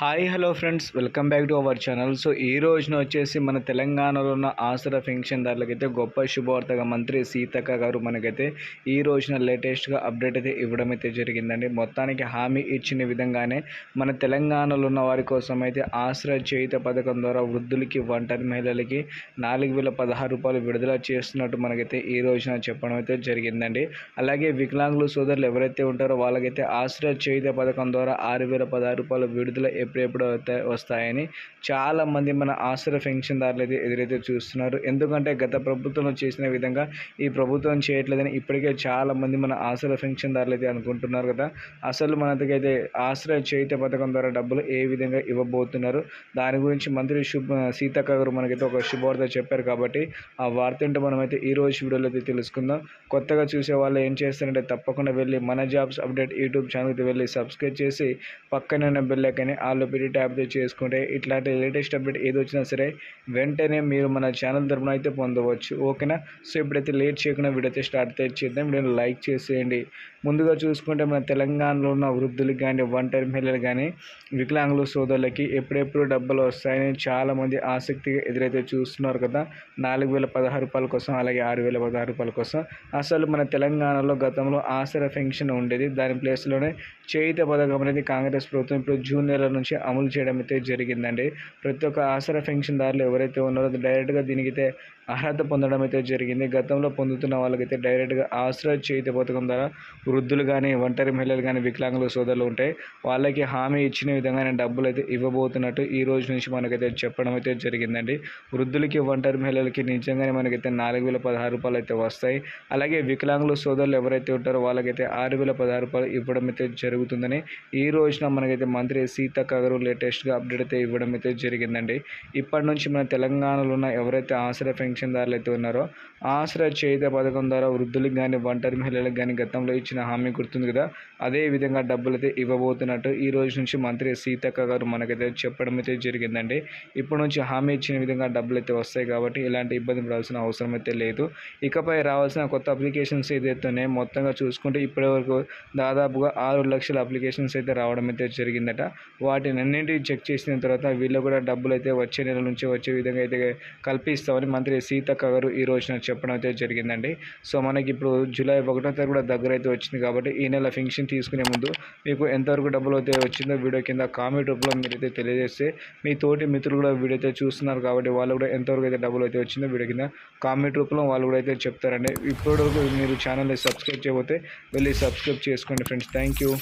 Hi hello friends welcome back to our channel so ఈ రోజున వచ్చేసి మన తెలంగాణలో ఉన్న ఆసరా పెన్షన్దారులకైతే గొప్ప శుభవార్తగా మంత్రి సీతక్క గారు మనకైతే ఈ రోజున లేటెస్ట్గా అప్డేట్ అయితే ఇవ్వడం అయితే జరిగిందండి. మొత్తానికి హామీ ఇచ్చిన విధంగానే మన తెలంగాణలో ఉన్న వారి కోసం అయితే ఆసరా చేయుత పథకం ద్వారా వృద్ధులకి ఒంటరి మహిళలకి నాలుగు వేల పదహారు రూపాయలు విడుదల చేస్తున్నట్టు మనకైతే ఈ రోజున చెప్పడం అయితే జరిగిందండి. అలాగే వికలాంగులు సోదరులు ఎవరైతే ఉంటారో వాళ్ళకైతే ఆసరా చేయుత పథకం ద్వారా ఆరు వేల పదహారు రూపాయలు విడుదల ఎప్పుడెప్పుడు అవుతాయి వస్తాయని చాలామంది మన ఆసరా పెన్షన్దారులు అయితే ఎదురైతే చూస్తున్నారు. ఎందుకంటే గత ప్రభుత్వంలో చేసిన విధంగా ఈ ప్రభుత్వం చేయట్లేదని ఇప్పటికే చాలామంది మన ఆసరా పెన్షన్దారులు అయితే అనుకుంటున్నారు కదా. అసలు మనకైతే ఆశ్రయ చేయుత పథకం ద్వారా డబ్బులు ఏ విధంగా ఇవ్వబోతున్నారు? దాని గురించి మంత్రి శుభ సీతక్క గారు మనకైతే ఒక శుభవార్త చెప్పారు కాబట్టి ఆ వార్త ఏంటో మనమైతే ఈ రోజు వీడియోలో అయితే తెలుసుకుందాం. కొత్తగా చూసే వాళ్ళు ఏం చేస్తారంటే తప్పకుండా వెళ్ళి మన జాబ్స్ అప్డేట్ యూట్యూబ్ ఛానల్కి వెళ్ళి సబ్స్క్రైబ్ చేసి పక్కనే ఉన్న బెల్ ఐకాన్ని ఆల్లో పెట్టి ట్యాప్ చేసుకుంటే ఇట్లాంటి లేటెస్ట్ అప్డేట్ ఏది వచ్చినా సరే వెంటనే మీరు మన ఛానల్ తరపున అయితే పొందవచ్చు. ఓకేనా? సో ఇప్పుడైతే లేట్ చేయకుండా వీడియో అయితే స్టార్ట్ అయితే చేద్దాం. వీడియోని లైక్ చేసేయండి. ముందుగా చూసుకుంటే మన తెలంగాణలో ఉన్న వృద్ధులకు కానీ ఒంటరి మహిళలు కానీ వికలాంగుల సోదరులకి ఎప్పుడెప్పుడు డబ్బులు వస్తాయని చాలామంది ఆసక్తిగా ఎదురైతే చూస్తున్నారు కదా. నాలుగు వేల పదహారు రూపాయల కోసం అలాగే ఆరు వేల పదహారు రూపాయల కోసం. అసలు మన తెలంగాణలో గతంలో ఆసరా పెన్షన్ ఉండేది. దాని ప్లేస్లోనే చేయిత పథకం అనేది కాంగ్రెస్ ప్రభుత్వం ఇప్పుడు జూన్ నెల నుంచి అమలు చేయడం అయితే జరిగిందండి. ప్రతి ఒక్క ఆసరా పెన్షన్దారులు ఎవరైతే ఉన్నారో డైరెక్ట్గా దీనికైతే అర్హత పొందడం అయితే జరిగింది. గతంలో పొందుతున్న వాళ్ళకైతే డైరెక్ట్గా ఆశ్రయ చేతి పథకం ద్వారా వృద్ధులు కానీ ఒంటరి మహిళలు కానీ వికలాంగుల సోదరులు ఉంటాయి వాళ్ళకి హామీ ఇచ్చిన విధంగానే డబ్బులు అయితే ఇవ్వబోతున్నట్టు ఈ రోజు నుంచి మనకైతే చెప్పడం అయితే జరిగిందండి. వృద్ధులకి ఒంటరి మహిళలకి నిజంగానే మనకైతే నాలుగు వేల పదహారు రూపాయలు అయితే వస్తాయి. అలాగే వికలాంగుల సోదరులు ఎవరైతే ఉంటారో వాళ్ళకైతే ఆరు వేల పదహారు రూపాయలు ఇవ్వడం అయితే జరుగుతుందని ఈ రోజున మనకైతే మంత్రి సీతక్క గారు లేటెస్ట్గా అప్డేట్ అయితే ఇవ్వడం అయితే జరిగిందండి. ఇప్పటి నుంచి మన తెలంగాణలో ఉన్న ఎవరైతే ఆశ్రయ పెన్షన్దారులు అయితే ఉన్నారో ఆశ్రయ చేయుత పథకం ద్వారా వృద్ధులకు కానీ ఒంటరి మహిళలకు కానీ గతంలో ఇచ్చిన హామీ గుర్తుంది కదా? అదే విధంగా డబ్బులు అయితే ఇవ్వబోతున్నట్టు ఈ రోజు నుంచి మంత్రి సీతక్క గారు మనకైతే చెప్పడం అయితే జరిగిందండి. ఇప్పటి నుంచి హామీ ఇచ్చిన విధంగా డబ్బులు అయితే వస్తాయి కాబట్టి ఇలాంటి ఇబ్బంది పడాల్సిన అవసరం అయితే లేదు. ఇకపై రావాల్సిన కొత్త అప్లికేషన్స్ ఏదైతే మొత్తంగా చూసుకుంటే ఇప్పటి వరకు దాదాపుగా ఆరు లక్షల అప్లికేషన్స్ అయితే రావడం అయితే జరిగిందట. వాటిని అన్నింటినీ చెక్ చేసిన తర్వాత వీళ్ళు కూడా డబ్బులు అయితే వచ్చే నెల నుంచి వచ్చే విధంగా అయితే కల్పిస్తామని మంత్రి సీతక్క గారు ఈ రోజున చెప్పడం అయితే జరిగిందండి. సో మనకి ఇప్పుడు జూలై ఒకటో తారీఖు కూడా దగ్గర అయితే వచ్చింది కాబట్టి ఈ నెల ఫంక్షన్ తీసుకునే ముందు మీకు ఎంతవరకు డబ్బులు అయితే వచ్చిందో వీడియో కింద కామెంట్ రూపంలో మీరైతే తెలియజేస్తే మీ తోటి మిత్రులు కూడా వీడియో అయితే చూస్తున్నారు కాబట్టి వాళ్ళు కూడా ఎంతవరకు అయితే డబ్బులు అయితే వచ్చిందో వీడియో కింద కామెంట్ రూపంలో వాళ్ళు కూడా అయితే చెప్తారండి. ఇప్పటివరకు మీరు ఛానల్ని సబ్స్క్రైబ్ చేయకపోతే వెళ్ళి సబ్స్క్రైబ్ చేసుకోండి ఫ్రెండ్స్. Thank you.